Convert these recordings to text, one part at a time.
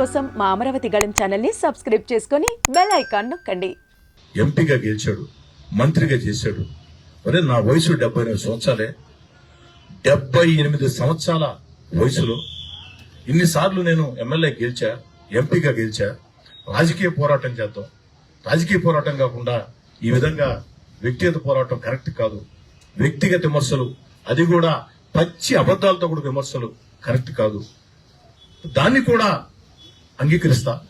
కోసం మా అమరావతి గళం ఛానల్ని సబ్స్క్రైబ్ చేసుకొని బెల్ ఐకాన్ నొక్కండి. ఎంపీగా గెలిచాడు మంత్రిగా చేశాడు. అరే నా వయసు డెబ్బై ఎనిమిది సంవత్సరాలే. డెబ్బై ఎనిమిది సంవత్సరాల వయసులో ఇన్నిసార్లు నేను ఎమ్మెల్యే గెలిచా ఎంపీగా గెలిచా. రాజకీయ పోరాటం చేద్దాం. రాజకీయ పోరాటం కాకుండా ఈ విధంగా వ్యక్తిగత పోరాటం కరెక్ట్ కాదు. వ్యక్తిగత విమర్శలు అది కూడా పచ్చి అబద్ధాలతో కూడా విమర్శలు కరెక్ట్ కాదు. దాన్ని కూడా అంగీకరిస్తా.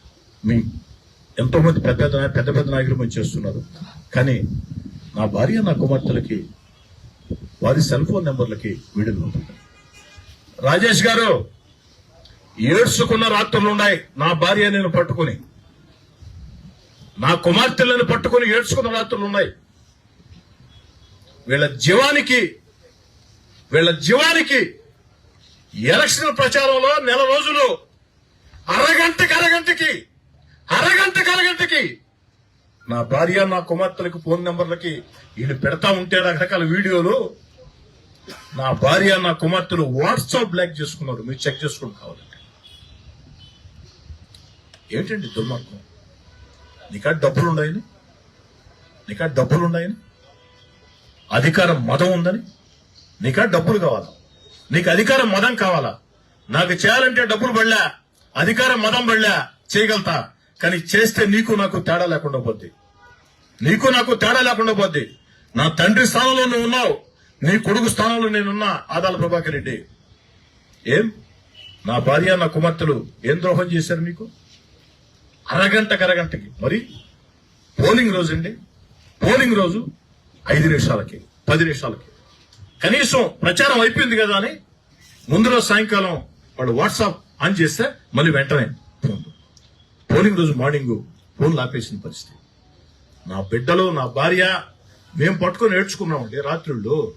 మీ ఎంతోమంది పెద్ద పెద్ద పెద్ద పెద్ద నాయకులు మంచి చేస్తున్నారు. కానీ నా భార్య నా కుమార్తెలకి వారి సెల్ ఫోన్ నెంబర్లకి వీడియోలు రాజేష్ గారు ఏడ్చుకున్న రాత్రులు ఉన్నాయి. నా భార్య నేను పట్టుకుని నా కుమార్తెలను పట్టుకుని ఏడ్చుకున్న రాత్రులు ఉన్నాయి. వీళ్ళ జీవానికి వీళ్ళ జీవానికి ఎలక్షన్ ప్రచారంలో నెల రోజులు అరగంటకి అరగంటకి అరగంటకి అరగంటకి. నా భార్య నా కుమార్తెలకు ఫోన్ నెంబర్లకి వీళ్ళు పెడతా ఉంటే రకరకాల వీడియోలు. నా భార్య నా కుమార్తెలు వాట్సాప్ బ్లాక్ చేసుకున్నారు. మీరు చెక్ చేసుకోండి కావాలంటే. ఏంటండి దుర్మార్గం? నీకా డబ్బులు ఉన్నాయని? నీకా డబ్బులు ఉన్నాయని? అధికారం మదం ఉందని? నీకా డబ్బులు కావాలా? నీకు అధికారం మదం కావాలా? నాకు చేయాలంటే డబ్బులు పడలే? అధికారం మదం పడలే చేయగలుగుతా కానీ చేస్తే నీకు నాకు తేడా లేకుండా పోద్ది. నీకు నాకు తేడా లేకుండా పోద్ది. నా తండ్రి స్థానంలో నువ్వు ఉన్నావు. నీ కొడుకు స్థానంలో నేనున్నా. ఆదాల ప్రభాకర్ రెడ్డి. ఏం? నా భార్య నా కుమార్తెలు ఏం ద్రోహం చేశారు మీకు అరగంటకి అరగంటకి. మరి? పోలింగ్ రోజు అండి. పోలింగ్ రోజు ఐదు నిమిషాలకి పది నిమిషాలకి. కనీసం ప్రచారం అయిపోయింది కదా అని ముందు రోజు సాయంకాలం వాళ్ళు వాట్సాప్ ఆన్ చేస్తే మళ్ళీ వెంటనే పోలింగ్ రోజు మార్నింగ్ ఫోన్ ఆపేసిన పరిస్థితి. నా బిడ్డలు నా భార్య మేము పట్టుకొని ఏడ్చుకున్నామండి రాత్రుళ్ళు.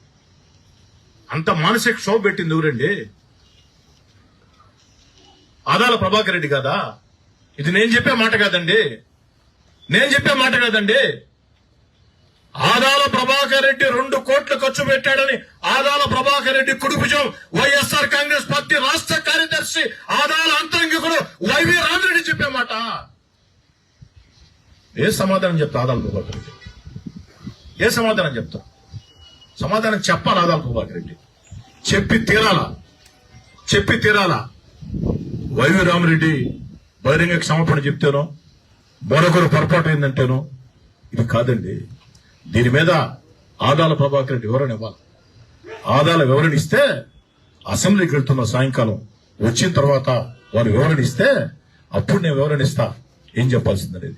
అంత మానసిక క్షోభ పెట్టింది ఎవరండి? ఆదాల ప్రభాకర్ రెడ్డి కదా? ఇది నేను చెప్పే మాట కాదండి. నేను చెప్పే మాట కాదండి. ఆదాల ప్రభాకర్ రెడ్డి రెండు కోట్లు ఖర్చు పెట్టాడని ఆదాల ప్రభాకర్ రెడ్డి కుడుపుజం వైఎస్ఆర్ కాంగ్రెస్ ఎస్సీ ఆదాయాల అంతరంగికుడు వైవి రామిరెడ్డి చెప్పే మాట ఏ సమాధానం చెప్తా ఆదాల ప్రభాకర్ రెడ్డి? ఏ సమాధానం చెప్తా? సమాధానం చెప్పాలి ఆదాల ప్రభాకర్ రెడ్డి? చెప్పి తీరాలా? చెప్పి తీరాలా? వైవి రామిరెడ్డి బహిరంగ క్షమాపణ చెప్తేనో మరొకరు పొరపాటు అయిందంటేనో ఇది కాదండి. దీని మీద ఆదాల ప్రభాకర్ రెడ్డి వివరణ ఇవ్వాలి. ఆదాల వివరణ ఇస్తే అసెంబ్లీకి వెళ్తున్న సాయంకాలం వచ్చిన తర్వాత వారు వివరణ ఇస్తే అప్పుడు నేను వివరణ ఇస్తా. ఏం చెప్పాల్సిందనేది?